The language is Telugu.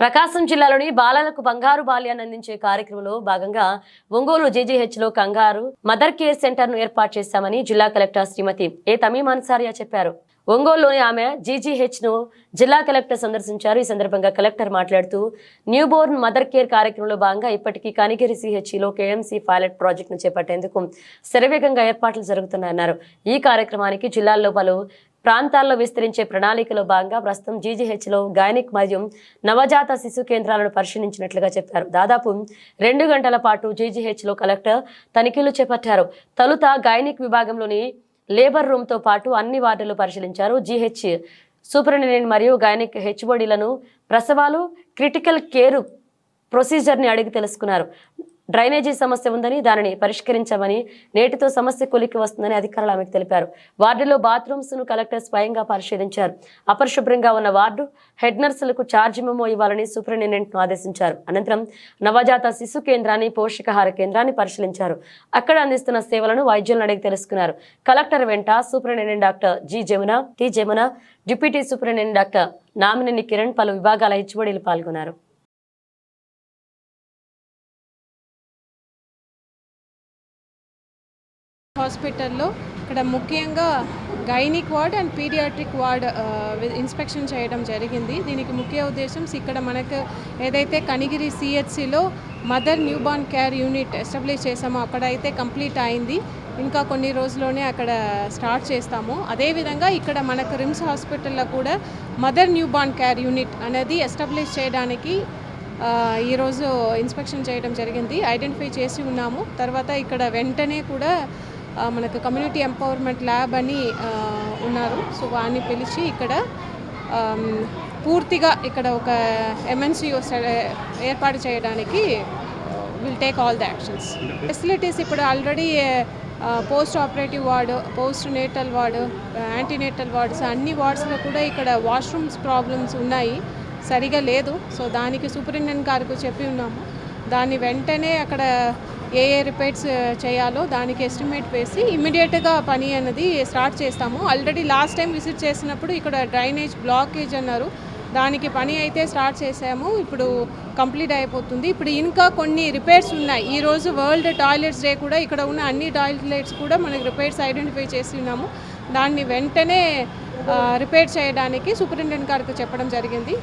ప్రకాశం జిల్లాలోని బాలలకు బంగారు బాల్యాన్ని అందించే కార్యక్రమంలో భాగంగా ఒంగోలు జీజీహెచ్లో కంగారు మదర్ కేర్ సెంటర్ను ఏర్పాటు చేశామని జిల్లా కలెక్టర్ శ్రీమతి ఏ తమీం అన్సారియా చెప్పారు. ఒంగోలులోని ఆమె జీజీహెచ్ను జిల్లా కలెక్టర్ సందర్శించారు. ఈ సందర్భంగా కలెక్టర్ మాట్లాడుతూ న్యూబోర్న్ మదర్ కేర్ కార్యక్రమంలో భాగంగా ఇప్పటికీ కనిగిరి సిహెచ్ఈలో కేఎంసీ పైలట్ ప్రాజెక్టును చేపట్టేందుకు శరవేగంగా ఏర్పాట్లు జరుగుతున్నాయన్నారు. ఈ కార్యక్రమానికి జిల్లాల్లో పలు ప్రాంతాల్లో విస్తరించే ప్రణాళికలో భాగంగా ప్రస్తుతం జీజీహెచ్లో గైనిక్ మరియు నవజాత శిశు కేంద్రాలను పరిశీలించినట్లుగా చెప్పారు. దాదాపు రెండు గంటల పాటు జీజీహెచ్లో కలెక్టర్ తనిఖీలు చేపట్టారు. తొలుత గైనిక్ విభాగంలోని లేబర్ రూమ్తో పాటు అన్ని వార్డులు పరిశీలించారు. జీహెచ్ సూపరింటెండెంట్ మరియు గైనిక్ హెచ్ఓడీలను ప్రసవాలు క్రిటికల్ కేరు ప్రొసీజర్ని అడిగి తెలుసుకున్నారు. డ్రైనేజీ సమస్య ఉందని దానిని పరిష్కరించమని నేటితో సమస్య కొలికి వస్తుందని అధికారులు ఆమెకు తెలిపారు. వార్డులో బాత్రూమ్స్ను కలెక్టర్ స్వయంగా పరిశీలించారు. అపరిశుభ్రంగా ఉన్న వార్డు హెడ్ నర్సులకు ఛార్జ్ మెమో ఇవ్వాలని సూపరింటెండెంట్ను ఆదేశించారు. అనంతరం నవజాత శిశు కేంద్రాన్ని పోషకాహార కేంద్రాన్ని పరిశీలించారు. అక్కడ అందిస్తున్న సేవలను వైద్యులను అడిగి తెలుసుకున్నారు. కలెక్టర్ వెంట superintendent doctor G Jamuna T Jamuna deputy superintendent doctor Namineni Kiran పలు విభాగాల హెచ్ఓడీలు పాల్గొన్నారు. హాస్పిటల్లో ఇక్కడ ముఖ్యంగా gynaec ward and paediatric ward inspection చేయడం జరిగింది. దీనికి ముఖ్య ఉద్దేశం ఇక్కడ మనకు ఏదైతే Kanigiri సిహెచ్సిలో mother newborn care unit establish చేసామో అక్కడ అయితే కంప్లీట్ అయింది. ఇంకా కొన్ని రోజుల్లోనే అక్కడ స్టార్ట్ చేస్తాము. అదేవిధంగా ఇక్కడ మనకు రిమ్స్ హాస్పిటల్లో కూడా మదర్ న్యూబార్న్ కేర్ యూనిట్ అనేది ఎస్టాబ్లిష్ చేయడానికి ఈరోజు ఇన్స్పెక్షన్ చేయడం జరిగింది. ఐడెంటిఫై చేసి ఉన్నాము. తర్వాత ఇక్కడ వెంటనే కూడా మనకు కమ్యూనిటీ ఎంపవర్మెంట్ ల్యాబ్ అని ఉన్నారు. సో వారిని పిలిచి ఇక్కడ పూర్తిగా ఇక్కడ ఒక ఎంఎన్సి ఏర్పాటు చేయడానికి will take all the actions. Facilities ఇప్పుడు already post operative ward post natal ward antenatal wards అన్ని వార్డ్స్లో కూడా ఇక్కడ వాష్రూమ్స్ ప్రాబ్లమ్స్ ఉన్నాయి. సరిగా లేదు. సో దానికి సూపరింటెండెంట్ గారికి చెప్పి ఉన్నాము. దాన్ని వెంటనే అక్కడ ఏ ఏ రిపేర్స్ చేయాలో దానికి ఎస్టిమేట్ వేసి ఇమీడియట్గా పని అనేది స్టార్ట్ చేస్తాము. ఆల్రెడీ లాస్ట్ టైం విజిట్ చేసినప్పుడు ఇక్కడ డ్రైనేజ్ బ్లాకేజ్ అన్నారు. దానికి పని అయితే స్టార్ట్ చేసాము. ఇప్పుడు కంప్లీట్ అయిపోతుంది. ఇప్పుడు ఇంకా కొన్ని రిపేర్స్ ఉన్నాయి. ఈరోజు వరల్డ్ టాయిలెట్స్ డే కూడా ఇక్కడ ఉన్న అన్ని టాయిలెట్స్ కూడా మనకి రిపేర్స్ ఐడెంటిఫై చేసి ఉన్నాము. దాన్ని వెంటనే రిపేర్ చేయడానికి సూపరింటెండెంట్ గారికి చెప్పడం జరిగింది.